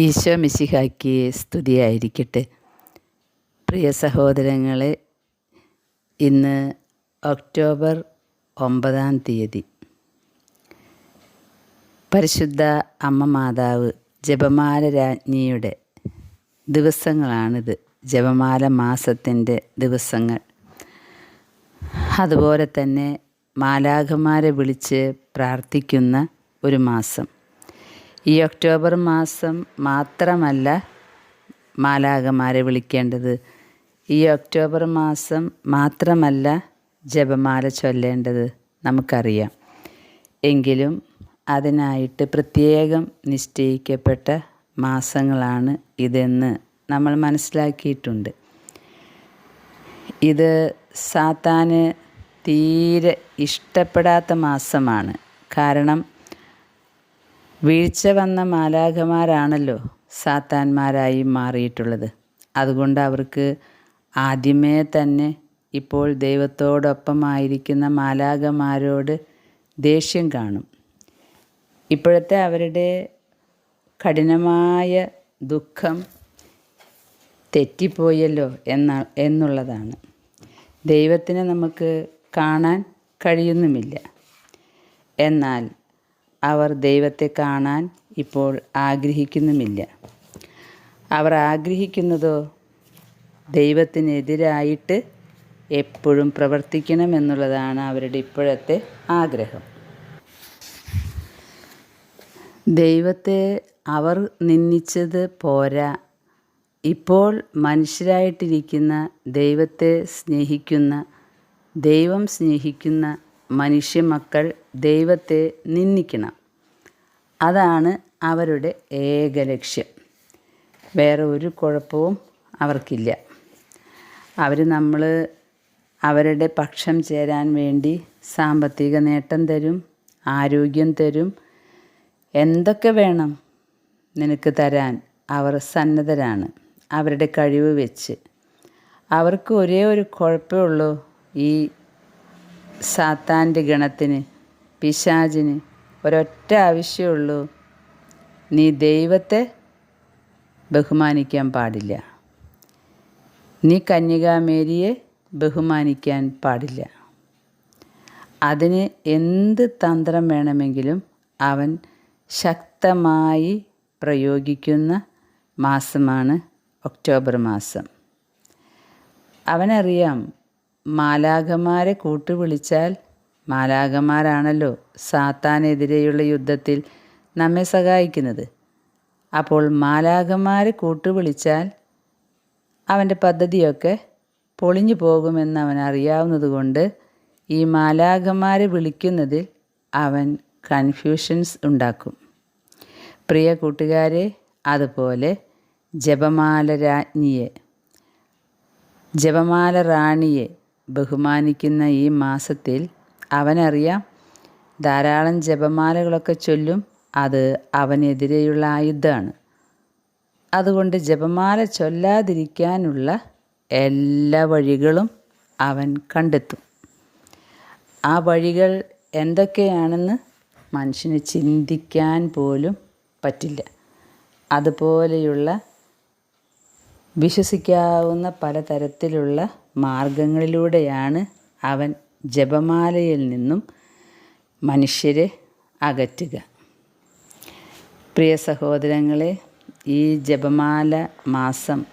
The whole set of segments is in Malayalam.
ഈശോ മിശിഹാക്കി സ്തുതിയായിരിക്കട്ടെ. പ്രിയ സഹോദരങ്ങളെ ഇന്ന് ഒക്ടോബർ ഒമ്പതാം തീയതി. പരിശുദ്ധ അമ്മ മാതാവ് ജപമാല രാജ്ഞിയുടെ ദിവസങ്ങളാണിത്. ജപമാല മാസത്തിന്റെ ദിവസങ്ങൾ. അതുപോലെ തന്നെ മാലാഖമാരെ വിളിച്ച് പ്രാർത്ഥിക്കുന്ന ഒരു മാസം. ഈ ഒക്ടോബർ മാസം മാത്രമല്ല മാലാകമാരെ വിളിക്കേണ്ടത്. ഈ ഒക്ടോബർ മാസം മാത്രമല്ല ജപമാല ചൊല്ലേണ്ടത് നമുക്കറിയാം. എങ്കിലും അതിനായിട്ട് പ്രത്യേകം നിശ്ചയിക്കപ്പെട്ട മാസങ്ങളാണ് ഇതെന്ന് നമ്മൾ മനസ്സിലാക്കിയിട്ടുണ്ട്. ഇത് സാത്താന് തീരെ ഇഷ്ടപ്പെടാത്ത മാസമാണ്. കാരണം വീഴ്ച വന്ന മാലാഖമാരാണല്ലോ സാത്താന്മാരായി മാറിയിട്ടുള്ളത്. അതുകൊണ്ട് അവർക്ക് ആദ്യമേ തന്നെ ഇപ്പോൾ ദൈവത്തോടൊപ്പമായിരിക്കുന്ന മാലാഖമാരോട് ദേഷ്യം കാണും. ഇപ്പോഴത്തെ അവരുടെ കഠിനമായ ദുഃഖം തെറ്റിപ്പോയല്ലോ എന്ന എന്നുള്ളതാണ്. ദൈവത്തിനെ നമുക്ക് കാണാൻ കഴിയുന്നുമില്ല. എന്നാൽ അവർ ദൈവത്തെ കാണാൻ ഇപ്പോൾ ആഗ്രഹിക്കുന്നുമില്ല. അവർ ആഗ്രഹിക്കുന്നതോ ദൈവത്തിനെതിരായിട്ട് എപ്പോഴും പ്രവർത്തിക്കണമെന്നുള്ളതാണ് അവരുടെ ഇപ്പോഴത്തെ ആഗ്രഹം. ദൈവത്തെ അവർ നിന്ദിച്ചത് പോരാ. ഇപ്പോൾ മനുഷ്യരായിട്ടിരിക്കുന്ന ദൈവത്തെ സ്നേഹിക്കുന്ന ദൈവം സ്നേഹിക്കുന്ന മനുഷ്യ മക്കൾ ദൈവത്തെ നിന്ദിക്കണം. അതാണ് അവരുടെ ഏക ലക്ഷ്യം വേറെ ഒരു കുഴപ്പവും അവർക്കില്ല. അവർ നമ്മൾ അവരുടെ പക്ഷം ചേരാൻ വേണ്ടി സാമ്പത്തിക നേട്ടം തരും ആരോഗ്യം തരും. എന്തൊക്കെ വേണം നിനക്ക് തരാൻ അവർ സന്നദ്ധരാണ്. അവരുടെ കഴിവ് വെച്ച്. അവർക്ക് ഒരേ ഒരു കുഴപ്പമുള്ളൂ ഈ സാത്താന്റെ ഗണത്തിന്. പിശാചിന് ഒരൊറ്റ ആവശ്യമുള്ളൂ നീ ദൈവത്തെ ബഹുമാനിക്കാൻ പാടില്ല. നീ കന്യകാമേരിയെ ബഹുമാനിക്കാൻ പാടില്ല. അതിന് എന്ത് തന്ത്രം വേണമെങ്കിലും അവൻ ശക്തമായി പ്രയോഗിക്കുന്ന മാസമാണ് ഒക്ടോബർ മാസം. അവനറിയാം മാലാഖമാരെ കൂട്ടുവിളിച്ചാൽ മാലാഖമാരാണല്ലോ സാത്താനെതിരെയുള്ള യുദ്ധത്തിൽ നമ്മെ സഹായിക്കുന്നത്. അപ്പോൾ മാലാകന്മാരെ കൂട്ടുവിളിച്ചാൽ അവന്റെ പദ്ധതിയൊക്കെ പൊളിഞ്ഞു പോകുമെന്ന് അവൻ അറിയാവുന്നതുകൊണ്ട് ഈ മാലാകന്മാരെ വിളിക്കുന്നതിൽ അവൻ കൺഫ്യൂഷൻസ് ഉണ്ടാക്കും. പ്രിയ കൂട്ടുകാരെ അതുപോലെ ജപമാല രാജ്ഞിയെ ജപമാല റാണിയെ ബഹുമാനിക്കുന്ന ഈ മാസത്തിൽ അവനറിയാം. ധാരാളം ജപമാലകളൊക്കെ ചൊല്ലും അത് അവനെതിരെയുള്ള ആയുധമാണ്. അതുകൊണ്ട് ജപമാല ചൊല്ലാതിരിക്കാനുള്ള എല്ലാ വഴികളും അവൻ കണ്ടെത്തും. ആ വഴികൾ എന്തൊക്കെയാണെന്ന് മനുഷ്യന് ചിന്തിക്കാൻ പോലും പറ്റില്ല. അതുപോലെയുള്ള വിശ്വസിക്കാവുന്ന പലതരത്തിലുള്ള മാർഗങ്ങളിലൂടെയാണ് അവൻ ജപമാലയിൽ നിന്നും മനുഷ്യരെ അകറ്റുക. പ്രിയ സഹോദരങ്ങളെ ഈ ജപമാല മാസം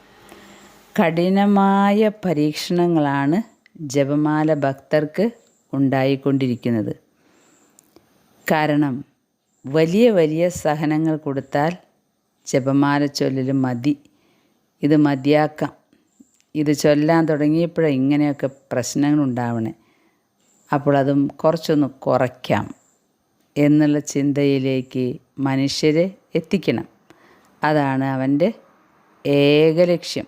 കഠിനമായ പരീക്ഷണങ്ങളാണ് ജപമാല ഭക്തർക്ക് ഉണ്ടായിക്കൊണ്ടിരിക്കുന്നത്. കാരണം വലിയ വലിയ സഹനങ്ങൾ കൊടുത്താൽ ജപമാല ചൊല്ലൽ മതി. ഇത് മതിയാക്കാം. ഇത് ചൊല്ലാൻ തുടങ്ങിയപ്പോഴാണ് ഇങ്ങനെയൊക്കെ പ്രശ്നങ്ങൾ ഉണ്ടാവണേ. അപ്പോൾ അതും കുറച്ചൊന്ന് കുറയ്ക്കാം എന്നുള്ള ചിന്തയിലേക്ക് മനുഷ്യരെ എത്തിക്കണം. അതാണ് അവന്റെ ഏക ലക്ഷ്യം.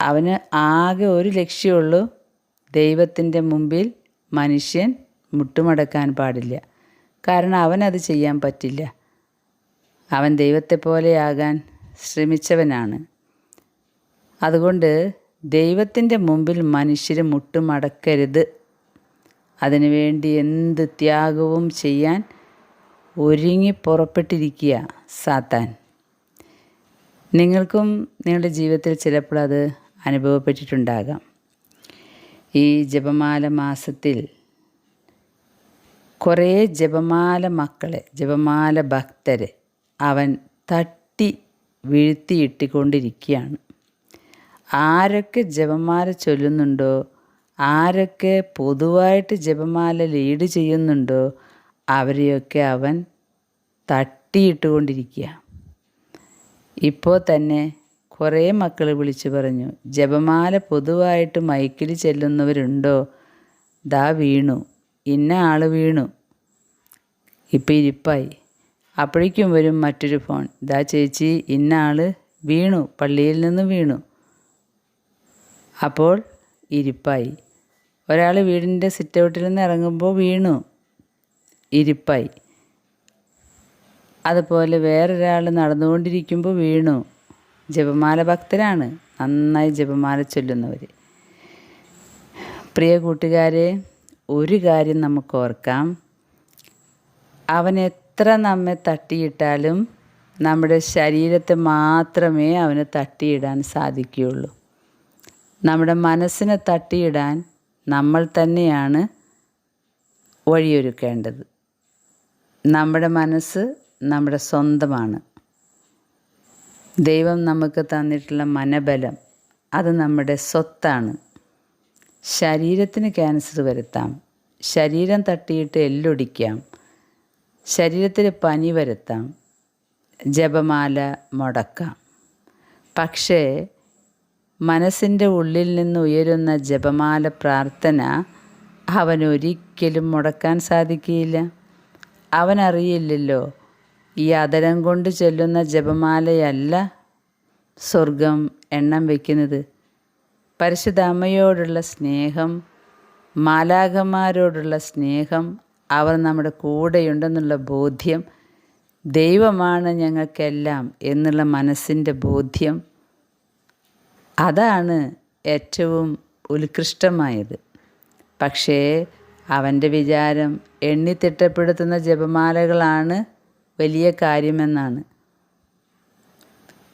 അവന് ആകെ ഒരു ലക്ഷ്യമുള്ളൂ ദൈവത്തിന്റെ മുമ്പിൽ മനുഷ്യൻ മുട്ടുമടക്കാൻ പാടില്ല. കാരണം അവനത് ചെയ്യാൻ പറ്റില്ല. അവൻ ദൈവത്തെ പോലെയാകാൻ ശ്രമിച്ചവനാണ്. അതുകൊണ്ട് ദൈവത്തിന്റെ മുമ്പിൽ മനുഷ്യർ മുട്ടുമടക്കരുത്. അതിനുവേണ്ടി എന്ത് ത്യാഗവും ചെയ്യാൻ ഒരുങ്ങി പുറപ്പെട്ടിരിക്കുക സാത്താൻ. നിങ്ങൾക്കും നിങ്ങളുടെ ജീവിതത്തിൽ ചിലപ്പോൾ അത് അനുഭവപ്പെട്ടിട്ടുണ്ടാകാം. ഈ ജപമാല മാസത്തിൽ കുറേ ജപമാല മക്കളെ ജപമാല ഭക്തരെ അവൻ തട്ടി വീഴ്ത്തിയിട്ടിക്കൊണ്ടിരിക്കുകയാണ്. ആരൊക്കെ ജപമാല ചൊല്ലുന്നുണ്ടോ ആരൊക്കെ പൊതുവായിട്ട് ജപമാല ലീഡ് ചെയ്യുന്നുണ്ടോ അവരെയൊക്കെ അവൻ തട്ടിയിട്ടുകൊണ്ടിരിക്കുക. ഇപ്പോൾ തന്നെ കുറേ മക്കൾ വിളിച്ചു പറഞ്ഞു ജപമാല പൊതുവായിട്ട് മൈക്കിൽ ചെല്ലുന്നവരുണ്ടോ? ദാ വീണു ഇന്ന ആൾ വീണു. ഇപ്പം ഇരിപ്പായി. അപ്പോഴേക്കും വരും മറ്റൊരു ഫോൺ ദാ ചേച്ചി ഇന്ന ആൾ വീണു പള്ളിയിൽ നിന്ന് വീണു. അപ്പോൾ ഇരിപ്പായി. ഒരാൾ വീടിന്റെ സിറ്റൗട്ടിൽ നിന്ന് ഇറങ്ങുമ്പോൾ വീണു. ഇരിപ്പായി. അതുപോലെ വേറൊരാൾ നടന്നുകൊണ്ടിരിക്കുമ്പോൾ വീണു. ജപമാല ഭക്തരാണ്. നന്നായി ജപമാല ചൊല്ലുന്നവർ പ്രിയ കൂട്ടുകാരെ ഒരു കാര്യം നമുക്ക് ഓർക്കാം. അവൻ എത്ര നമ്മെ തട്ടിയിട്ടാലും നമ്മുടെ ശരീരത്തെ മാത്രമേ അവന് തട്ടിയിടാൻ സാധിക്കുകയുള്ളൂ. നമ്മുടെ മനസ്സിനെ തട്ടിയിടാൻ നമ്മൾ തന്നെയാണ് വഴിയൊരുക്കേണ്ടത്. നമ്മുടെ മനസ്സ് നമ്മുടെ സ്വന്തമാണ്. ദൈവം നമുക്ക് തന്നിട്ടുള്ള മനബലം അത് നമ്മുടെ സ്വത്താണ്. ശരീരത്തിന് ക്യാൻസർ വരുത്താം. ശരീരം തട്ടിയിട്ട് എല്ലൊടിക്കാം. ശരീരത്തിന് പനി വരുത്താം. ജപമാല മുടക്കാം. പക്ഷേ മനസ്സിന്റെ ഉള്ളിൽ നിന്ന് ഉയരുന്ന ജപമാല പ്രാർത്ഥന അവനൊരിക്കലും മുടക്കാൻ സാധിക്കുകയില്ല. അവനറിയില്ലല്ലോ ഈ അതരം കൊണ്ട് ചൊല്ലുന്ന ജപമാലയല്ല സ്വർഗം എണ്ണം വയ്ക്കുന്നത്. പരിശുദ്ധ അമ്മയോടുള്ള സ്നേഹം മാലാഖമാരോടുള്ള സ്നേഹം അവർ നമ്മുടെ കൂടെയുണ്ടെന്നുള്ള ബോധ്യം ദൈവമാണ് ഞങ്ങൾക്കെല്ലാം എന്നുള്ള മനസ്സിന്റെ ബോധ്യം അതാണ് ഏറ്റവും ഉത്കൃഷ്ടമായത്. പക്ഷേ അവന്റെ വിചാരം എണ്ണിത്തിട്ടപ്പെടുത്തുന്ന ജപമാലകളാണ് വലിയ കാര്യമെന്നാണ്.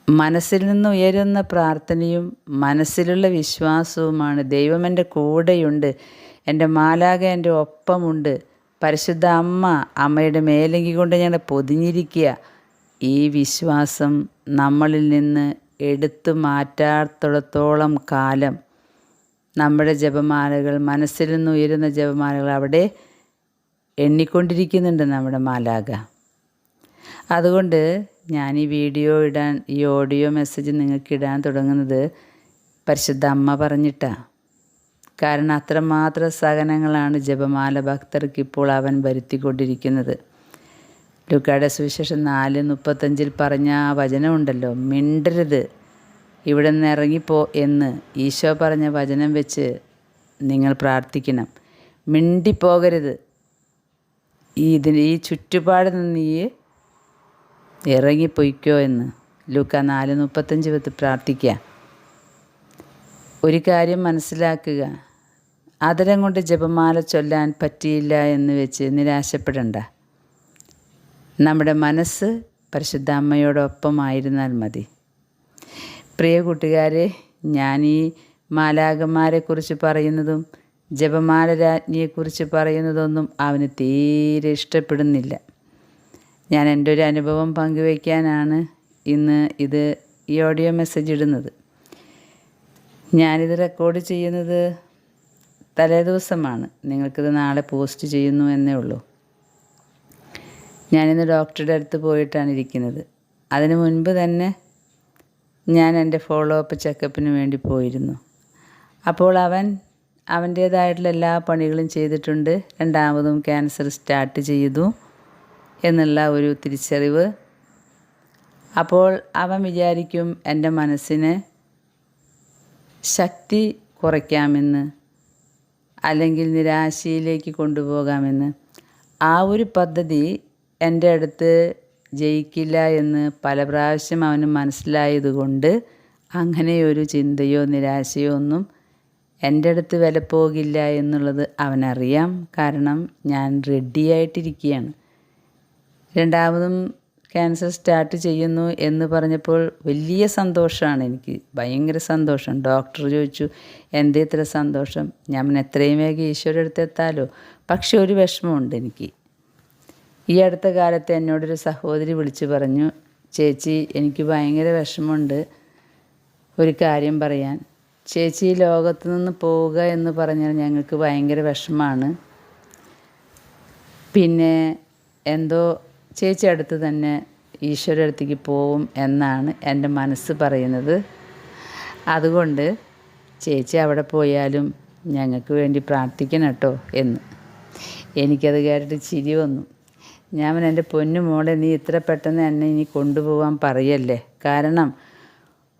മനസ്സിൽ നിന്ന് ഉയരുന്ന പ്രാർത്ഥനയും മനസ്സിലുള്ള വിശ്വാസവുമാണ്. ദൈവം എന്റെ കൂടെയുണ്ട് എന്റെ മാലാക എന്റെ ഒപ്പമുണ്ട്. പരിശുദ്ധ അമ്മ അമ്മയുടെ മേലങ്കി കൊണ്ട് ഞങ്ങളെ പൊതിഞ്ഞിരിക്കുക. ഈ വിശ്വാസം നമ്മളിൽ നിന്ന് എടുത്തു മാറ്റാത്തിടത്തോളം കാലം നമ്മുടെ ജപമാലകൾ മനസ്സിൽ നിന്ന് ഉയരുന്ന ജപമാലകൾ അവിടെ എണ്ണിക്കൊണ്ടിരിക്കുന്നുണ്ട് നമ്മുടെ മാലാക അതുകൊണ്ട് ഞാൻ ഈ വീഡിയോ ഇടാൻ ഈ ഓഡിയോ മെസ്സേജ് നിങ്ങൾക്ക് ഇടാൻ തുടങ്ങുന്നത് പരിശുദ്ധ അമ്മ പറഞ്ഞിട്ടാണ് കാരണം അത്രമാത്രം സഹനങ്ങളാണ് ജപമാല ഭക്തർക്ക് ഇപ്പോൾ അവൻ വരുത്തിക്കൊണ്ടിരിക്കുന്നത്. ലുക്കാടെ സുവിശേഷം നാല് മുപ്പത്തഞ്ചിൽ പറഞ്ഞ ആ വചനമുണ്ടല്ലോ മിണ്ടരുത് ഇവിടെ നിന്ന് ഇറങ്ങിപ്പോ എന്ന് ഈശോ പറഞ്ഞ വചനം വെച്ച് നിങ്ങൾ പ്രാർത്ഥിക്കണം. മിണ്ടിപ്പോകരുത്. ഈ ഇതിന് ഈ ചുറ്റുപാട് നിന്ന് നീ ഇറങ്ങിപ്പോയിക്കോ എന്ന് ലൂക്ക നാല് മുപ്പത്തഞ്ച് പത്ത് പ്രാർത്ഥിക്കുക ഒരു കാര്യം മനസ്സിലാക്കുക. അതരം കൊണ്ട് ജപമാല ചൊല്ലാൻ പറ്റിയില്ല എന്ന് വെച്ച് നിരാശപ്പെടണ്ട. നമ്മുടെ മനസ്സ് പരിശുദ്ധ അമ്മയോടൊപ്പമായിരുന്നാൽ മതി. പ്രിയ കൂട്ടുകാരെ ഞാൻ ഈ മാലാകന്മാരെക്കുറിച്ച് പറയുന്നതും ജപമാല രാജ്ഞിയെക്കുറിച്ച് പറയുന്നതൊന്നും അവന് തീരെ ഇഷ്ടപ്പെടുന്നില്ല. ഞാൻ എന്റെ ഒരു അനുഭവം പങ്കുവയ്ക്കാനാണ് ഇന്ന് ഇത് ഈ ഓഡിയോ മെസ്സേജ് ഇടുന്നത്. ഞാനിത് റെക്കോർഡ് ചെയ്യുന്നത് തലേ ദിവസമാണ് നിങ്ങൾക്കിത് നാളെ പോസ്റ്റ് ചെയ്യുന്നു എന്നേ ഉള്ളൂ. ഞാനിന്ന് ഡോക്ടറുടെ അടുത്ത് പോയിട്ടാണ് ഇരിക്കുന്നത്. അതിന് മുൻപ് തന്നെ ഞാൻ എന്റെ ഫോളോ അപ്പ് ചെക്കപ്പിന് വേണ്ടി പോയിരുന്നു. അപ്പോൾ അവൻ അവന്റേതായിട്ടുള്ള എല്ലാ പണികളും ചെയ്തിട്ടുണ്ട്. രണ്ടാമതും ക്യാൻസർ സ്റ്റാർട്ട് ചെയ്തു എന്നുള്ള ഒരു തിരിച്ചറിവ്. അപ്പോൾ അവൻ വിചാരിക്കും എന്റെ മനസ്സിന് ശക്തി കുറയ്ക്കാമെന്ന് അല്ലെങ്കിൽ നിരാശയിലേക്ക് കൊണ്ടുപോകാമെന്ന്. ആ ഒരു പദ്ധതി എന്റെ അടുത്ത് ജയിക്കില്ല എന്ന് പല പ്രാവശ്യം അവന് മനസ്സിലായതുകൊണ്ട് അങ്ങനെയൊരു ചിന്തയോ നിരാശയോ ഒന്നും എന്റെ അടുത്ത് വില പോകില്ല എന്നുള്ളത് അവനറിയാം. കാരണം ഞാൻ റെഡിയായിട്ടിരിക്കുകയാണ് രണ്ടാമതും ക്യാൻസർ സ്റ്റാർട്ട് ചെയ്യുന്നു എന്ന് പറഞ്ഞപ്പോൾ വലിയ സന്തോഷമാണ് എനിക്ക്. ഭയങ്കര സന്തോഷം. ഡോക്ടർ ചോദിച്ചു എന്തേ ഇത്ര സന്തോഷം? ഞാൻ എത്രയും വേഗം ഈശ്വരടുത്ത് എത്താലോ? പക്ഷെ ഒരു വിഷമമുണ്ട് എനിക്ക്. ഈ അടുത്ത കാലത്ത് എന്നോടൊരു സഹോദരി വിളിച്ചു പറഞ്ഞു ചേച്ചി എനിക്ക് ഭയങ്കര വിഷമമുണ്ട് ഒരു കാര്യം പറയാൻ. ചേച്ചി ലോകത്തു നിന്ന് പോവുക എന്ന് പറഞ്ഞാൽ ഞങ്ങൾക്ക് ഭയങ്കര വിഷമമാണ്. പിന്നെ എന്തോ ചേച്ചി അടുത്ത് തന്നെ ഈശ്വര അടുത്തേക്ക് പോവും എന്നാണ് എന്റെ മനസ്സ് പറയുന്നത്. അതുകൊണ്ട് ചേച്ചി അവിടെ പോയാലും ഞങ്ങൾക്ക് വേണ്ടി പ്രാർത്ഥിക്കണം കേട്ടോ എന്ന്. എനിക്കത് കേട്ടിട്ട് ചിരി വന്നു. ഞാൻ എന്റെ പൊന്നു മോളെ നീ ഇത്ര പെട്ടെന്ന് എന്നെ ഇനി കൊണ്ടുപോകാൻ പറയല്ലേ? കാരണം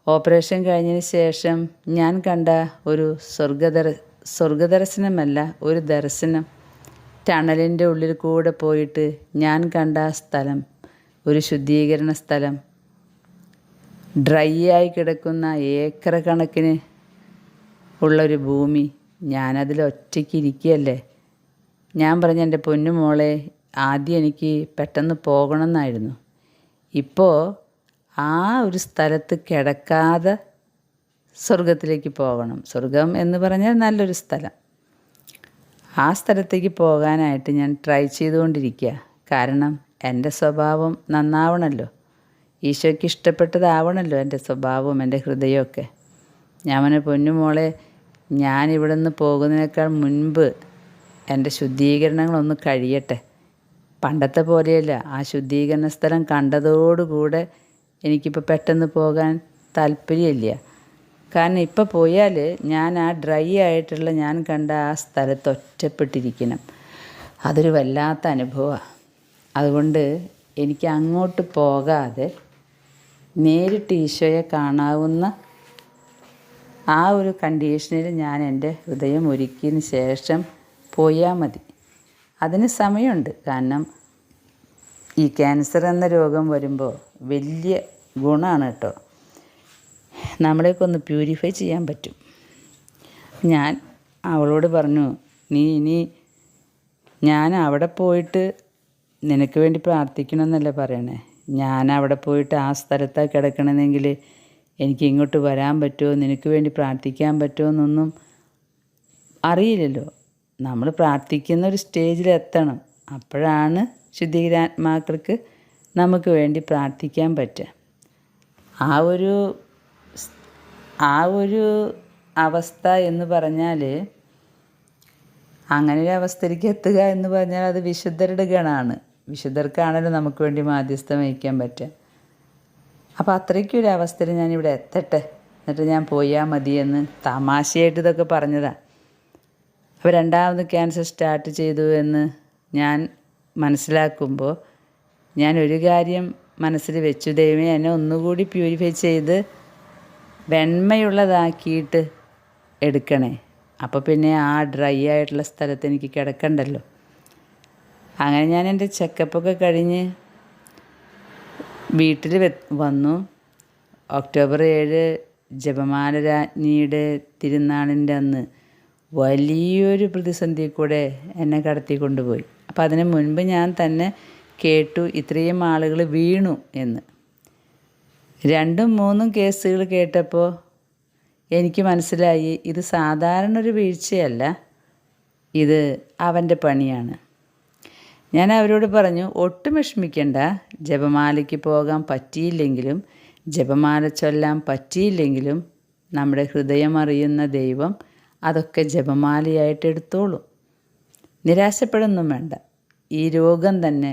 ഓപ്പറേഷൻ കഴിഞ്ഞതിന് ശേഷം ഞാൻ കണ്ട ഒരു സ്വർഗദര സ്വർഗദർശനമല്ല ഒരു ദർശനം. ടണലിന്റെ ഉള്ളിൽ കൂടെ പോയിട്ട് ഞാൻ കണ്ട സ്ഥലം ഒരു ശുദ്ധീകരണ സ്ഥലം. ഡ്രൈ ആയി കിടക്കുന്ന ഏക്കർ കണക്കിന് ഉള്ളൊരു ഭൂമി. ഞാനതിൽ ഒറ്റയ്ക്ക് ഇരിക്കുകയല്ലേ? ഞാൻ പറഞ്ഞ എന്റെ പൊന്നു മോളെ ആദ്യം എനിക്ക് പെട്ടെന്ന് പോകണമെന്നായിരുന്നു. ഇപ്പോൾ ആ ഒരു സ്ഥലത്ത് കിടക്കാതെ സ്വർഗത്തിലേക്ക് പോകണം. സ്വർഗം എന്ന് പറഞ്ഞാൽ നല്ലൊരു സ്ഥലം. ആ സ്ഥലത്തേക്ക് പോകാനായിട്ട് ഞാൻ ട്രൈ ചെയ്തുകൊണ്ടിരിക്കുക. കാരണം എന്റെ സ്വഭാവം നന്നാവണമല്ലോ ഈശോയ്ക്ക് ഇഷ്ടപ്പെട്ടതാവണമല്ലോ എന്റെ സ്വഭാവവും എന്റെ ഹൃദയമൊക്കെ. പറഞ്ഞ പൊന്നുമോളെ ഞാൻ ഇവിടെ നിന്ന് പോകുന്നതിനേക്കാൾ മുൻപ് എന്റെ ശുദ്ധീകരണങ്ങളൊന്ന് കഴിയട്ടെ. പണ്ടത്തെ പോലെയല്ല. ആ ശുദ്ധീകരണ സ്ഥലം കണ്ടതോടുകൂടെ എനിക്കിപ്പോൾ പെട്ടെന്ന് പോകാൻ താല്പര്യമില്ല. കാരണം ഇപ്പോൾ പോയാൽ ഞാൻ ആ ഡ്രൈ ആയിട്ടുള്ള ഞാൻ കണ്ട ആ സ്ഥലത്ത് ഒറ്റപ്പെട്ടിരിക്കണം. അതൊരു വല്ലാത്ത അനുഭവമാണ് അതുകൊണ്ട് എനിക്ക് അങ്ങോട്ട് പോകാതെ നേരിട്ട് ഈശോയെ കാണാവുന്ന ആ ഒരു കണ്ടീഷനിൽ ഞാൻ എന്റെ ഹൃദയം ഒരുക്കിയതിന് ശേഷം പോയാൽ മതി. അതിന് സമയമുണ്ട്. കാരണം ഈ ക്യാൻസർ എന്ന രോഗം വരുമ്പോൾ വലിയ ഗുണമാണ് കേട്ടോ. നമ്മളെയൊക്കെ ഒന്ന് പ്യൂരിഫൈ ചെയ്യാൻ പറ്റും. ഞാൻ അവളോട് പറഞ്ഞു നീ ഇനി ഞാൻ അവിടെ പോയിട്ട് നിനക്ക് വേണ്ടി പ്രാർത്ഥിക്കണമെന്നല്ല പറയണേ? ഞാൻ അവിടെ പോയിട്ട് ആ സ്ഥലത്താണ് കിടക്കണമെങ്കിൽ എനിക്ക് ഇങ്ങോട്ട് വരാൻ പറ്റുമോ നിനക്ക് വേണ്ടി പ്രാർത്ഥിക്കാൻ പറ്റുമോ എന്നൊന്നും അറിയില്ലല്ലോ. നമ്മൾ പ്രാർത്ഥിക്കുന്ന ഒരു സ്റ്റേജിൽ എത്തണം അപ്പോഴാണ് ശുദ്ധീകരാത്മാക്കൾക്ക് നമുക്ക് വേണ്ടി പ്രാർത്ഥിക്കാൻ പറ്റുക. ആ ഒരു ആ ഒരു അവസ്ഥ എന്ന് പറഞ്ഞാൽ അങ്ങനെ ഒരു അവസ്ഥയിലേക്ക് എത്തുക എന്ന് പറഞ്ഞാൽ അത് വിശുദ്ധരുടെ ഗണമാണ് വിശുദ്ധർക്കാണല്ലോ നമുക്ക് വേണ്ടി മാധ്യസ്ഥം വഹിക്കാൻ പറ്റുക. അപ്പോൾ അത്രയ്ക്കൊരു അവസ്ഥയിൽ ഞാനിവിടെ എത്തട്ടെ. എന്നിട്ട് ഞാൻ പോയാൽ മതിയെന്ന് തമാശയായിട്ട് ഇതൊക്കെ പറഞ്ഞതാണ് അപ്പോൾ രണ്ടാമത് ക്യാൻസർ സ്റ്റാർട്ട് ചെയ്തു എന്ന് ഞാൻ മനസ്സിലാക്കുമ്പോൾ ഞാൻ ഒരു കാര്യം മനസ്സിൽ വെച്ചു. ദൈവമേ എന്നെ ഒന്നുകൂടി പ്യൂരിഫൈ ചെയ്ത് വെണ്മയുള്ളതാക്കിയിട്ട് എടുക്കണേ. അപ്പോൾ പിന്നെ ആ ഡ്രൈ ആയിട്ടുള്ള സ്ഥലത്ത് എനിക്ക് കിടക്കണ്ടല്ലോ. അങ്ങനെ ഞാൻ എന്റെ ചെക്കപ്പൊക്കെ കഴിഞ്ഞ് വീട്ടിൽ വന്നു. ഒക്ടോബർ ഏഴ് ജപമാല രാജ്ഞിയുടെ തിരുനാളിന്റെ അന്ന് വലിയൊരു പ്രതിസന്ധി കൂടെ എന്നെ കടത്തിക്കൊണ്ടുപോയി. അപ്പം അതിന് മുൻപ് ഞാൻ തന്നെ കേട്ടു ഇത്രയും ആളുകൾ വീണു എന്ന്. രണ്ടും മൂന്നും കേസുകൾ കേട്ടപ്പോൾ എനിക്ക് മനസ്സിലായി ഇത് സാധാരണ ഒരു വീഴ്ചയല്ല ഇത് അവന്റെ പണിയാണ്. ഞാൻ അവരോട് പറഞ്ഞു ഒട്ടും വിഷമിക്കണ്ട ജപമാലയ്ക്ക് പോകാൻ പറ്റിയില്ലെങ്കിലും ജപമാല ചൊല്ലാൻ പറ്റിയില്ലെങ്കിലും നമ്മുടെ ഹൃദയം അറിയുന്ന ദൈവം അതൊക്കെ ജപമാലയായിട്ട് എടുത്തോളൂ. നിരാശപ്പെടുന്നും വേണ്ട. ഈ രോഗം തന്നെ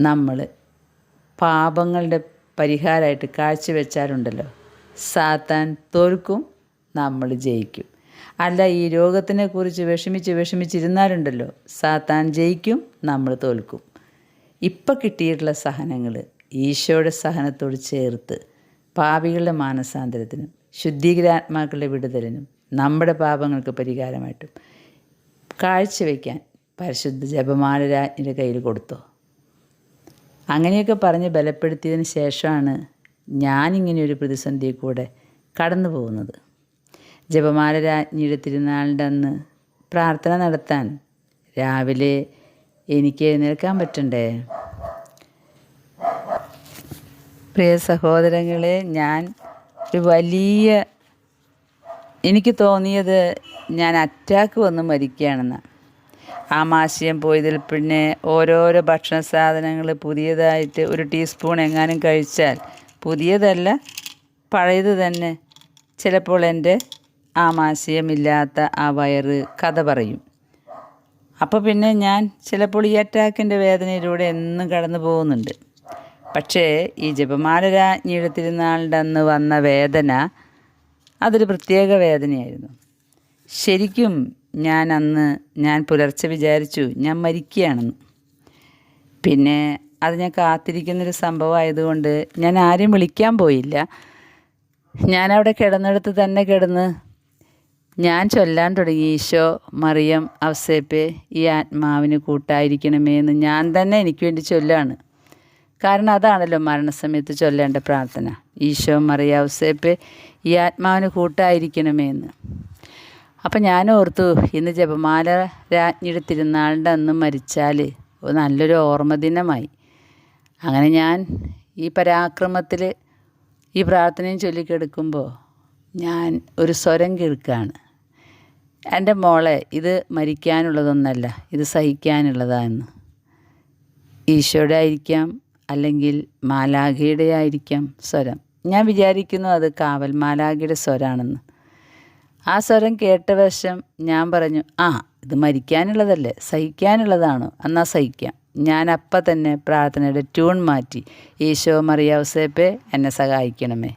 നമ്മൾ പാപങ്ങളുടെ പരിഹാരമായിട്ട് കാഴ്ചവെച്ചാലുണ്ടല്ലോ. സാത്താൻ തോൽക്കും നമ്മൾ ജയിക്കും. അല്ല ഈ രോഗത്തിനെ കുറിച്ച് വിഷമിച്ച് വിഷമിച്ചിരുന്നാലുണ്ടല്ലോ. സാത്താൻ ജയിക്കും നമ്മൾ തോൽക്കും. ഇപ്പം കിട്ടിയിട്ടുള്ള സഹനങ്ങൾ ഈശോയുടെ സഹനത്തോട് ചേർത്ത് പാപികളുടെ മാനസാന്തരത്തിനും ശുദ്ധീകരാത്മാക്കളുടെ വിടുതലിനും നമ്മുടെ പാപങ്ങൾക്ക് പരിഹാരമായിട്ടും. കാഴ്ചവെക്കാൻ പരിശുദ്ധ ജപമാല രാജ്ഞിയുടെ കയ്യിൽ കൊടുത്തോ? അങ്ങനെയൊക്കെ പറഞ്ഞ് ബലപ്പെടുത്തിയതിന് ശേഷമാണ് ഞാനിങ്ങനെ ഒരു പ്രതിസന്ധിയിൽ കൂടെ കടന്നു പോകുന്നത് ജപമാല രാജ്ഞിയുടെ തിരുനാളിന്റെ അന്ന് പ്രാർത്ഥന നടത്താൻ രാവിലെ എനിക്ക് എഴുന്നേൽക്കാൻ പറ്റണ്ടേ? പ്രിയ സഹോദരങ്ങളെ ഞാൻ ഒരു വലിയ എനിക്ക് തോന്നിയത് ഞാൻ അറ്റാക്ക് വന്ന് മരിക്കുകയാണെന്ന്. ആമാശയം പോയതിൽ പിന്നെ ഓരോരോ ഭക്ഷണ സാധനങ്ങൾ പുതിയതായിട്ട് ഒരു ടീസ്പൂൺ എങ്ങാനും കഴിച്ചാൽ പുതിയതല്ല പഴയത് തന്നെ. ചിലപ്പോൾ എന്റെ ആമാശയമില്ലാത്ത ആ വയറ് കഥ പറയും. അപ്പോൾ പിന്നെ ഞാൻ ചിലപ്പോൾ ഈ അറ്റാക്കിന്റെ വേദനയിലൂടെ എന്നും കടന്നു പോകുന്നുണ്ട്. പക്ഷേ ഈ ജപമാല രാജ്ഞിയുടെ തിരുനാളിന്റെ അന്ന് വന്ന വേദന അതൊരു പ്രത്യേക വേദനയായിരുന്നു. ശരിക്കും ഞാൻ അന്ന് ഞാൻ പുലർച്ചെ വിചാരിച്ചു ഞാൻ മരിക്കുകയാണെന്ന്. പിന്നെ അത് ഞാൻ കാത്തിരിക്കുന്നൊരു സംഭവമായതുകൊണ്ട് ഞാൻ ആരും വിളിക്കാൻ പോയില്ല. ഞാനവിടെ കിടന്നിടത്ത് തന്നെ കിടന്ന് ഞാൻ ചൊല്ലാൻ തുടങ്ങി ഈശോ മറിയം അവസേപ്പെ ഈ ആത്മാവിന് കൂട്ടായിരിക്കണമേ എന്ന് ഞാൻ തന്നെ എനിക്ക് വേണ്ടി ചൊല്ലാണ്. കാരണം അതാണല്ലോ മരണസമയത്ത് ചൊല്ലേണ്ട പ്രാർത്ഥന. ഈശോ മറിയ അവസേപ്പെ ഈ ആത്മാവിന് കൂട്ടായിരിക്കണമേ എന്ന് അപ്പം ഞാൻ ഓർത്തു ഇന്ന് ജപമാല രാജ്ഞിയുടെ തിരുനാളിന്റെ അന്ന് മരിച്ചാൽ നല്ലൊരു ഓർമ്മദിനമായി അങ്ങനെ ഞാൻ ഈ പരാക്രമത്തിൽ ഈ പ്രാർത്ഥനയും ചൊല്ലിക്കെടുക്കുമ്പോൾ ഞാൻ ഒരു സ്വരം കേൾക്കുകയാണ് എന്റെ മോളെ ഇത് മരിക്കാനുള്ളതൊന്നല്ല ഇത് സഹിക്കാനുള്ളതാണെന്ന് ഈശോയുടെ ആയിരിക്കാം അല്ലെങ്കിൽ മാലാഖയുടെ ആയിരിക്കാം സ്വരം. ഞാൻ വിചാരിക്കുന്നു അത് കാവൽ മാലാഖയുടെ സ്വരാണെന്ന്. ആ സ്വരം കേട്ട വശം ഞാൻ പറഞ്ഞു ആ ഇത് മരിക്കാനുള്ളതല്ലേ? സഹിക്കാനുള്ളതാണോ. എന്നാൽ സഹിക്കാം. ഞാൻ അപ്പം തന്നെ പ്രാർത്ഥനയുടെ ട്യൂൺ മാറ്റി ഈശോ മറിയാവസേപ്പെ എന്നെ സഹായിക്കണമേ.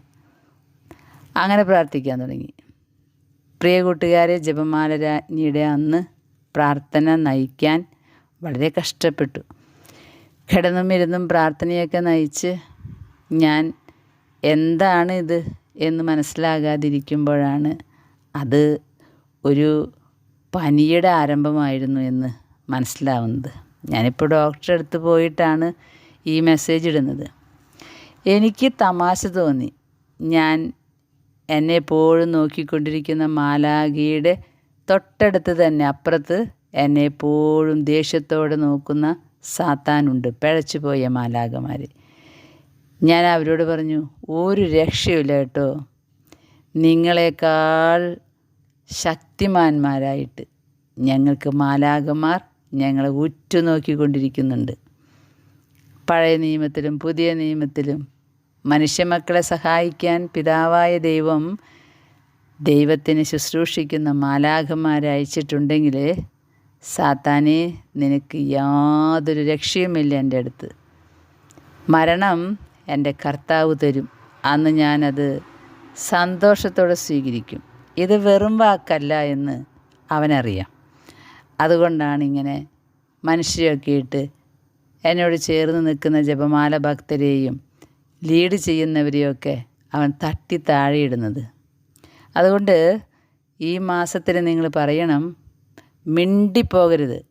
അങ്ങനെ പ്രാർത്ഥിക്കാൻ തുടങ്ങി. പ്രിയ കൂട്ടുകാരെ ജപമാല രാജ്ഞിയുടെ അന്ന് പ്രാർത്ഥന നയിക്കാൻ വളരെ കഷ്ടപ്പെട്ടു. കിടന്നും ഇരുന്നും പ്രാർത്ഥനയൊക്കെ നയിച്ച് ഞാൻ എന്താണ് ഇത് എന്ന് മനസ്സിലാകാതിരിക്കുമ്പോഴാണ് അത് ഒരു പനിയുടെ ആരംഭമായിരുന്നു എന്ന് മനസ്സിലാവുന്നത്. ഞാനിപ്പോൾ ഡോക്ടറെ അടുത്ത് പോയിട്ടാണ് ഈ മെസ്സേജ് ഇടുന്നത്. എനിക്ക് തമാശ തോന്നി. ഞാൻ എന്നെ എപ്പോഴും നോക്കിക്കൊണ്ടിരിക്കുന്ന മാലാഖിയുടെ തൊട്ടടുത്ത് തന്നെ അപ്പുറത്ത് എന്നെ എപ്പോഴും ദേഷ്യത്തോടെ നോക്കുന്ന സാത്താനുണ്ട്. പിഴച്ചുപോയ മാലാഖമാർ ഞാൻ അവരോട് പറഞ്ഞു ഒരു രക്ഷയില്ല കേട്ടോ. നിങ്ങളെക്കാൾ ശക്തിമാന്മാരായിട്ട് ഞങ്ങൾക്ക് മാലാഖമാർ ഞങ്ങളെ ഉറ്റുനോക്കിക്കൊണ്ടിരിക്കുന്നുണ്ട്. പഴയ നിയമത്തിലും പുതിയ നിയമത്തിലും മനുഷ്യമക്കളെ സഹായിക്കാൻ പിതാവായ ദൈവം ദൈവത്തിന് ശുശ്രൂഷിക്കുന്ന മാലാഖന്മാരെ അയച്ചിട്ടുണ്ടെങ്കിൽ സാത്താനെ നിനക്ക് യാതൊരു രക്ഷയുമില്ല എന്റെ അടുത്ത്. മരണം എന്റെ കർത്താവ് തരും. അന്ന് ഞാനത് സന്തോഷത്തോടെ സ്വീകരിക്കും. ഇത് വെറും വാക്കല്ല എന്ന് അവനറിയാം. അതുകൊണ്ടാണ് ഇങ്ങനെ മനുഷ്യരൊക്കെ ഇട്ട് എന്നോട് ചേർന്ന് നിൽക്കുന്ന ജപമാല ഭക്തരെയും ലീഡ് ചെയ്യുന്നവരെയൊക്കെ അവൻ തട്ടി താഴെയിടുന്നത്. അതുകൊണ്ട് ഈ മാസത്തിൽ നിങ്ങൾ പറയണം മിണ്ടിപ്പോകരുത്.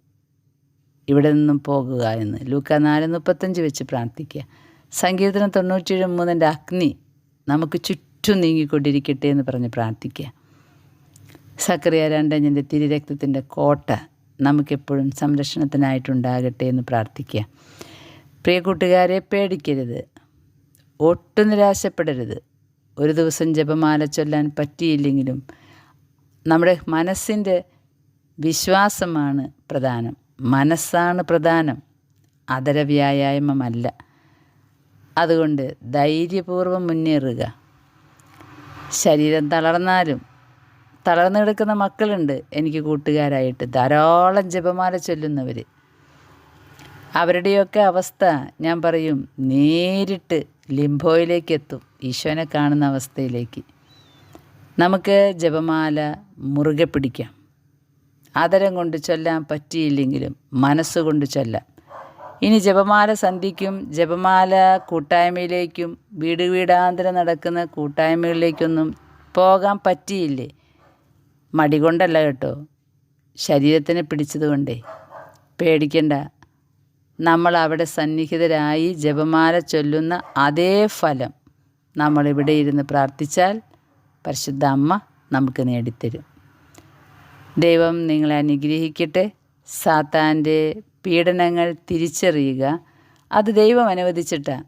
ഇവിടെ നിന്നും പോകുക എന്ന്. ലൂക്ക നാല് മുപ്പത്തഞ്ച് വെച്ച് പ്രാർത്ഥിക്കുക. സങ്കീർത്തനം തൊണ്ണൂറ്റിയേഴ് മൂന്നിന്റെ അഗ്നി നമുക്ക് ചുറ്റും നീങ്ങിക്കൊണ്ടിരിക്കട്ടെ എന്ന് പറഞ്ഞ് പ്രാർത്ഥിക്കുക. സക്രിയ രണ്ടഞ്ഞിന്റെ തിരിരക്തത്തിന്റെ കോട്ട നമുക്കെപ്പോഴും സംരക്ഷണത്തിനായിട്ടുണ്ടാകട്ടെ എന്ന് പ്രാർത്ഥിക്കുക. പ്രിയ കൂട്ടുകാരെ പേടിക്കരുത്. ഒട്ടും നിരാശപ്പെടരുത്. ഒരു ദിവസം ജപമാല ചൊല്ലാൻ പറ്റിയില്ലെങ്കിലും നമ്മുടെ മനസ്സിന്റെ വിശ്വാസമാണ് പ്രധാനം. മനസ്സാണ് പ്രധാനം. അതര വ്യായാമമല്ല അതുകൊണ്ട് ധൈര്യപൂർവം മുന്നേറുക. ശരീരം തളർന്നാലും തളർന്നു കിടക്കുന്ന മക്കളുണ്ട് എനിക്ക് കൂട്ടുകാരായിട്ട്. ധാരാളം ജപമാല ചൊല്ലുന്നവർ അവരുടെയൊക്കെ അവസ്ഥ ഞാൻ പറയും നേരിട്ട് ലിംബോയിലേക്ക് എത്തും ഈശോനെ കാണുന്ന അവസ്ഥയിലേക്ക്. നമുക്ക് ജപമാല മുറുകെ പിടിക്കാം. ആദരം കൊണ്ട് ചൊല്ലാൻ പറ്റിയില്ലെങ്കിലും മനസ്സുകൊണ്ട് ചൊല്ലാം. ഇനി ജപമാല സന്ധിക്കും ജപമാല കൂട്ടായ്മയിലേക്കും വീട് വീടാന്തരം നടക്കുന്ന കൂട്ടായ്മകളിലേക്കൊന്നും പോകാൻ പറ്റിയില്ലേ? മടി കൊണ്ടല്ല കേട്ടോ. ശരീരത്തിനെ പിടിച്ചതുകൊണ്ടേ പേടിക്കണ്ട. നമ്മൾ അവിടെ സന്നിഹിതരായി ജപമാല ചൊല്ലുന്ന അതേ ഫലം നമ്മളിവിടെ ഇരുന്ന് പ്രാർത്ഥിച്ചാൽ പരിശുദ്ധ അമ്മ നമുക്ക് നേടിത്തരും. ദൈവം നിങ്ങളെ അനുഗ്രഹിക്കട്ടെ. സാത്താന്റെ പീഡനങ്ങൾ തിരിച്ചറിയുക. അത് ദൈവം അനുവദിച്ചിട്ടാണ്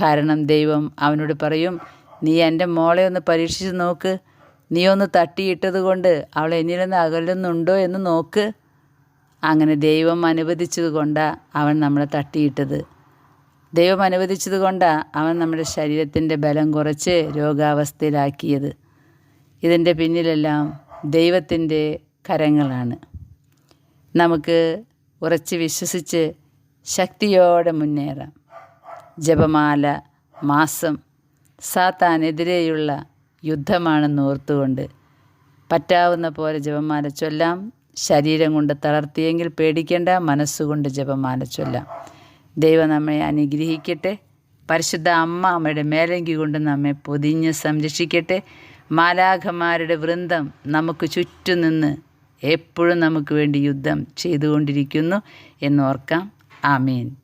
കാരണം ദൈവം അവനോട് പറയും നീ എന്റെ മോളെ ഒന്ന് പരീക്ഷിച്ച് നോക്ക്. നീ ഒന്ന് തട്ടിയിട്ടത് കൊണ്ട് അവൾ എന്നിൽ നിന്ന് അകലുന്നുണ്ടോ എന്ന് നോക്ക്. അങ്ങനെ ദൈവം അനുവദിച്ചത് കൊണ്ടാണ് അവൻ നമ്മളെ തട്ടിയിട്ടത്. ദൈവം അനുവദിച്ചത് കൊണ്ടാണ് അവൻ നമ്മുടെ ശരീരത്തിന്റെ ബലം കുറച്ച് രോഗാവസ്ഥയിലാക്കിയത്. ഇതിന്റെ പിന്നിലെല്ലാം ദൈവത്തിന്റെ കരങ്ങളാണ്. നമുക്ക് ഉറച്ച് വിശ്വസിച്ച് ശക്തിയോടെ മുന്നേറാം. ജപമാല മാസം സാത്താനെതിരെയുള്ള യുദ്ധമാണെന്ന് ഓർത്തുകൊണ്ട് പറ്റാവുന്ന പോലെ ജപമാല ചൊല്ലാം. ശരീരം കൊണ്ട് തളർത്തിയെങ്കിൽ പേടിക്കേണ്ട മനസ്സുകൊണ്ട് ജപമാല ചൊല്ലാം. ദൈവം നമ്മെ അനുഗ്രഹിക്കട്ടെ. പരിശുദ്ധ അമ്മ അമ്മയുടെ മേലങ്കി കൊണ്ട് നമ്മെ പൊതിഞ്ഞ് സംരക്ഷിക്കട്ടെ. മാലാഖമാരുടെ വൃന്ദം നമുക്ക് ചുറ്റും നിന്ന് എപ്പോഴും നമുക്ക് വേണ്ടി യുദ്ധം ചെയ്തുകൊണ്ടിരിക്കുന്നു എന്നോർക്കാം ആമീൻ.